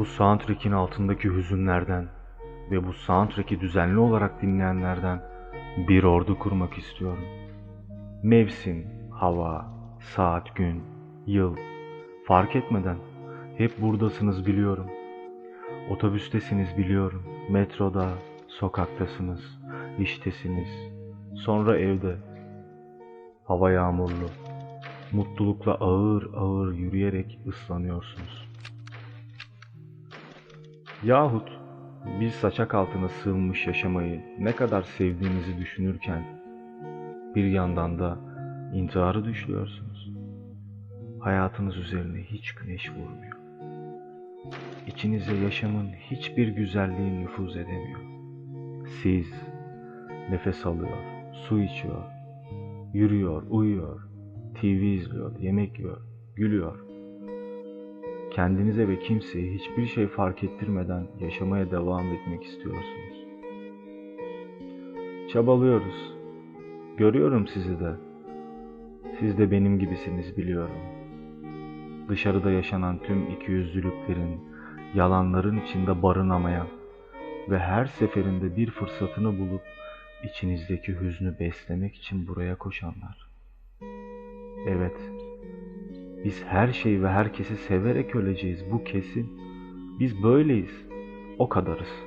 Bu soundtrack'in altındaki hüzünlerden ve bu soundtrack'i düzenli olarak dinleyenlerden bir ordu kurmak istiyorum. Mevsim, hava, saat, gün, yıl fark etmeden hep buradasınız biliyorum. Otobüstesiniz biliyorum. Metroda, sokaktasınız, iştesiniz. Sonra evde. Hava yağmurlu. Mutlulukla ağır ağır yürüyerek ıslanıyorsunuz. Yahut bir saçak altına sığınmış yaşamayı ne kadar sevdiğinizi düşünürken bir yandan da intiharı düşlüyorsunuz. Hayatınız üzerine hiç güneş vurmuyor. İçinize yaşamın hiçbir güzelliği nüfuz edemiyor. Siz nefes alıyor, su içiyor, yürüyor, uyuyor, TV izliyor, yemek yiyor, gülüyor. Kendinize ve kimseye hiçbir şey fark ettirmeden yaşamaya devam etmek istiyorsunuz. Çabalıyoruz. Görüyorum sizi de. Siz de benim gibisiniz biliyorum. Dışarıda yaşanan tüm ikiyüzlülüklerin, yalanların içinde barınamayan ve her seferinde bir fırsatını bulup içinizdeki hüznü beslemek için buraya koşanlar. Evet, biz her şeyi ve herkesi severek öleceğiz bu kesin. Biz böyleyiz, o kadarız.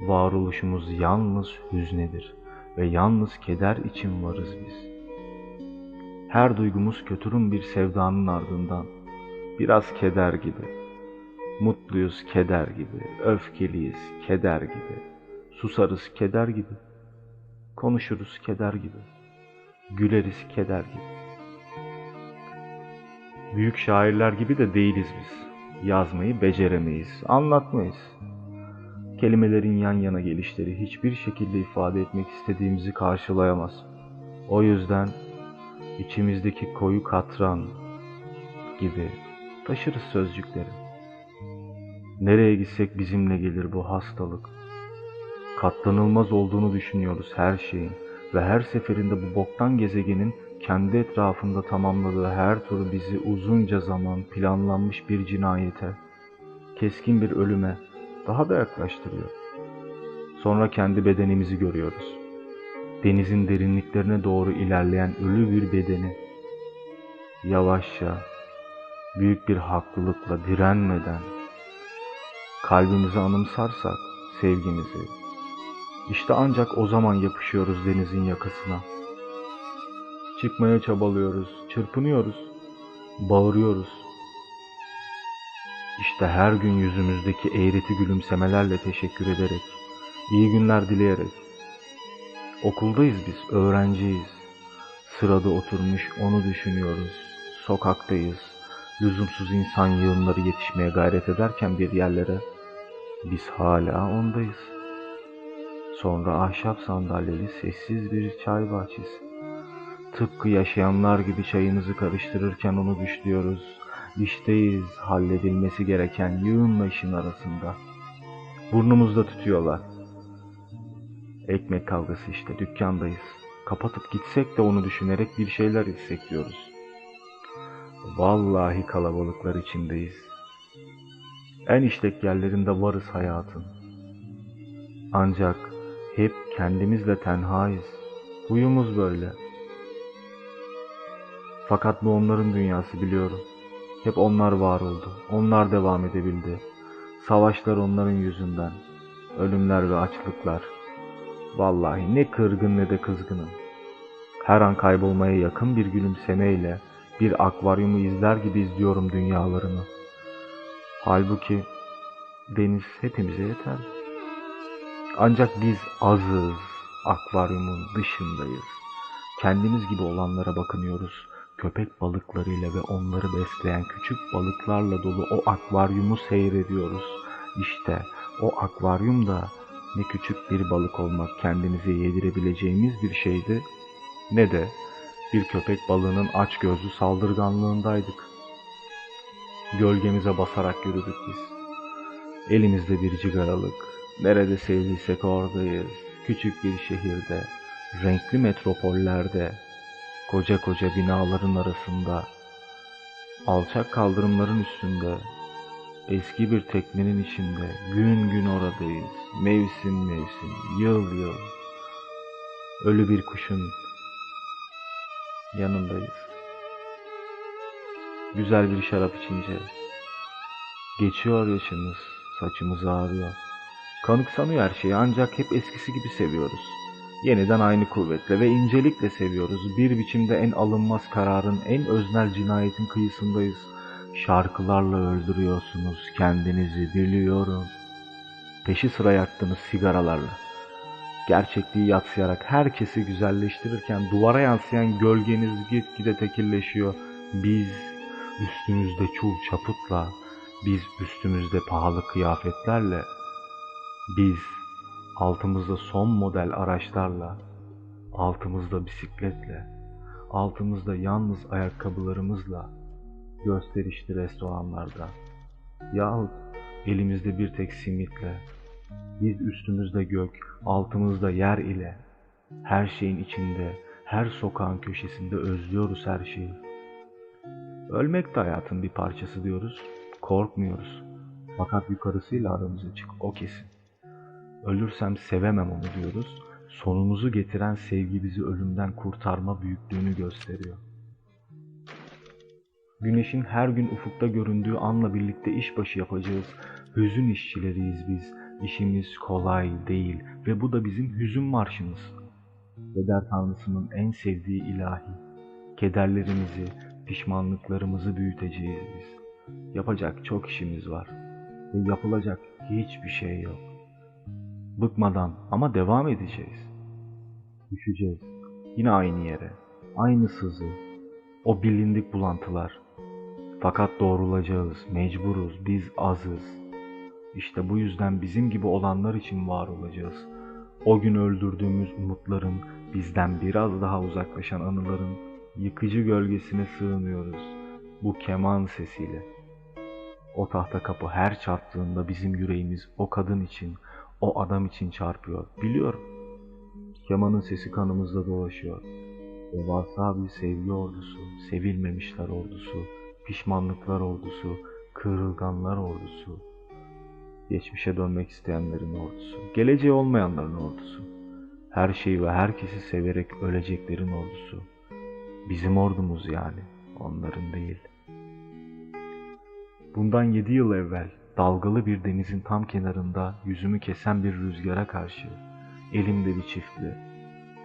Varoluşumuz yalnız hüznedir ve yalnız keder için varız biz. Her duygumuz kötürüm bir sevdanın ardından, biraz keder gibi. Mutluyuz keder gibi, öfkeliyiz keder gibi, susarız keder gibi, konuşuruz keder gibi, güleriz keder gibi. Büyük şairler gibi de değiliz biz. Yazmayı beceremeyiz, anlatmayız. Kelimelerin yan yana gelişleri hiçbir şekilde ifade etmek istediğimizi karşılayamaz. O yüzden içimizdeki koyu katran gibi taşırız sözcükleri. Nereye gitsek bizimle gelir bu hastalık. Katlanılmaz olduğunu düşünüyoruz her şeyin ve her seferinde bu boktan gezegenin kendi etrafında tamamladığı her tur bizi uzunca zaman planlanmış bir cinayete, keskin bir ölüme daha da yaklaştırıyor. Sonra kendi bedenimizi görüyoruz. Denizin derinliklerine doğru ilerleyen ölü bir bedeni. Yavaşça, büyük bir haklılıkla direnmeden, kalbimizi anımsarsak sevgimizi, işte ancak o zaman yapışıyoruz denizin yakasına. Çıkmaya çabalıyoruz, çırpınıyoruz, bağırıyoruz. İşte her gün yüzümüzdeki eğreti gülümsemelerle teşekkür ederek, iyi günler dileyerek. Okuldayız biz, öğrenciyiz. Sırada oturmuş onu düşünüyoruz. Sokaktayız. Lüzumsuz insan yığınları yetişmeye gayret ederken bir yerlere biz hala ondayız. Sonra ahşap sandalyeli sessiz bir çay bahçesi. Tıpkı yaşayanlar gibi çayımızı karıştırırken onu düşlüyoruz. İşteyiz halledilmesi gereken yığınla işin arasında. Burnumuzda tutuyorlar. Ekmek kavgası işte dükkandayız. Kapatıp gitsek de onu düşünerek bir şeyler içsek diyoruz. Vallahi kalabalıklar içindeyiz. En işlek yerlerinde varız hayatın. Ancak hep kendimizle tenhayız. Huyumuz böyle. Fakat bu onların dünyası biliyorum. Hep onlar var oldu. Onlar devam edebildi. Savaşlar onların yüzünden. Ölümler ve açlıklar. Vallahi ne kırgın ne de kızgınım. Her an kaybolmaya yakın bir gülümsemeyle bir akvaryumu izler gibi izliyorum dünyalarını. Halbuki deniz hepimize yeter. Ancak biz azız, akvaryumun dışındayız. Kendimiz gibi olanlara bakınıyoruz. Köpek balıklarıyla ve onları besleyen küçük balıklarla dolu o akvaryumu seyrediyoruz. İşte o akvaryum da ne küçük bir balık olmak kendimize yedirebileceğimiz bir şeydi ne de bir köpek balığının aç gözlü saldırganlığındaydık. Gölgemize basarak yürüdük biz. Elimizde bir cigaralık, nerede sevdiysek oradayız. Küçük bir şehirde, renkli metropollerde, koca koca binaların arasında, alçak kaldırımların üstünde, Eski bir teknenin içinde gün gün oradayız. Mevsim mevsim, yıl yıl. Ölü bir kuşun yanındayız. Güzel bir şarap içince geçiyor yaşımız, saçımız ağrıyor. Kanıksanıyor her şeyi ancak hep eskisi gibi seviyoruz. Yeniden aynı kuvvetle ve incelikle seviyoruz. Bir biçimde en alınmaz kararın, en öznel cinayetin kıyısındayız. Şarkılarla öldürüyorsunuz kendinizi biliyorum. Peşi sıra yaktınız sigaralarla. Gerçekliği yatsıyarak herkesi güzelleştirirken duvara yansıyan gölgeniz gitgide tekilleşiyor. Biz üstümüzde çul çaputla, biz üstümüzde pahalı kıyafetlerle, biz altımızda son model araçlarla, altımızda bisikletle, altımızda yalnız ayakkabılarımızla, gösterişli restoranlarda yahut elimizde bir tek simitle, biz üstümüzde gök, altımızda yer ile, her şeyin içinde, her sokağın köşesinde özlüyoruz her şeyi. Ölmek de hayatın bir parçası diyoruz, korkmuyoruz. Fakat yukarısıyla aramız açık, o kesin. Ölürsem sevemem onu diyoruz. Sonumuzu getiren sevgi bizi ölümden kurtarma büyüklüğünü gösteriyor. Güneşin her gün ufukta göründüğü anla birlikte işbaşı yapacağız. Hüzün işçileriyiz biz. İşimiz kolay değil ve bu da bizim hüzün marşımız. Keder Tanrısı'nın en sevdiği ilahi. Kederlerimizi, pişmanlıklarımızı büyüteceğiz biz. Yapacak çok işimiz var ve yapılacak hiçbir şey yok. Bıkmadan ama devam edeceğiz. Düşeceğiz. Yine aynı yere. Aynı sızı. O bilindik bulantılar. Fakat doğrulacağız. Mecburuz. Biz azız. İşte bu yüzden bizim gibi olanlar için var olacağız. O gün öldürdüğümüz umutların, bizden biraz daha uzaklaşan anıların yıkıcı gölgesine sığınıyoruz. Bu keman sesiyle. O tahta kapı her çarptığında bizim yüreğimiz o kadın için, o adam için çarpıyor. Biliyorum. Kemanın sesi kanımızda dolaşıyor. Devasa bir sevgi ordusu, sevilmemişler ordusu, pişmanlıklar ordusu, kırılganlar ordusu, geçmişe dönmek isteyenlerin ordusu, geleceği olmayanların ordusu, her şeyi ve herkesi severek öleceklerin ordusu. Bizim ordumuz yani, onların değil. Bundan yedi yıl evvel dalgalı bir denizin tam kenarında yüzümü kesen bir rüzgara karşı elimde bir çiftli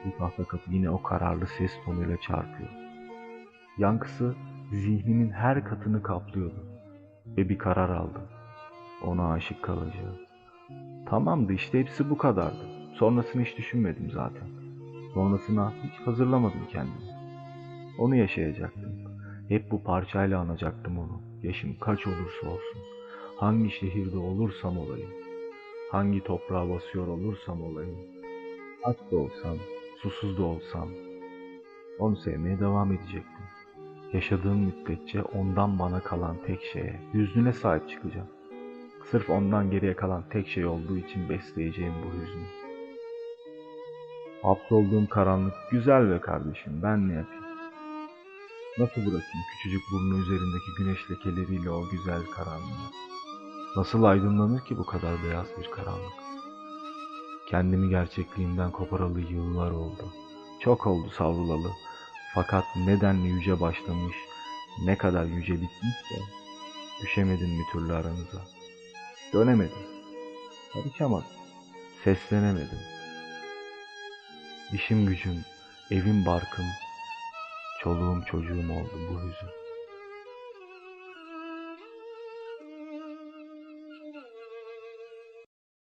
bu tahta kapı yine o kararlı ses tonuyla çarpıyor. Yankısı zihnimin her katını kaplıyordu ve bir karar aldım. Ona aşık kalacağım. Tamamdı işte hepsi bu kadardı. Sonrasını hiç düşünmedim zaten. Sonrasına hiç hazırlamadım kendimi. Onu yaşayacaktım. Hep bu parçayla anacaktım onu. Yaşım kaç olursa olsun. Hangi şehirde olursam olayım. Hangi toprağa basıyor olursam olayım. Aç da olsam, susuz da olsam. Onu sevmeye devam edecektim. Yaşadığım müddetçe ondan bana kalan tek şeye, hüznüne sahip çıkacağım. Sırf ondan geriye kalan tek şey olduğu için besleyeceğim bu hüznü. Hapsolduğum karanlık güzel be kardeşim ben ne yapayım? Nasıl bırakayım küçücük burnu üzerindeki güneş lekeleriyle o güzel karanlığı? Nasıl aydınlanır ki bu kadar beyaz bir karanlık? Kendimi gerçekliğimden koparalı yıllar oldu. Çok oldu savrulalı. Fakat nedenle yüce başlamış, ne kadar yüce bitmişse düşemedim bir türlü aranıza. Dönemedim. Karışamadım. Seslenemedim. İşim gücüm, evim barkım, çoluğum çocuğum oldu bu hüzün.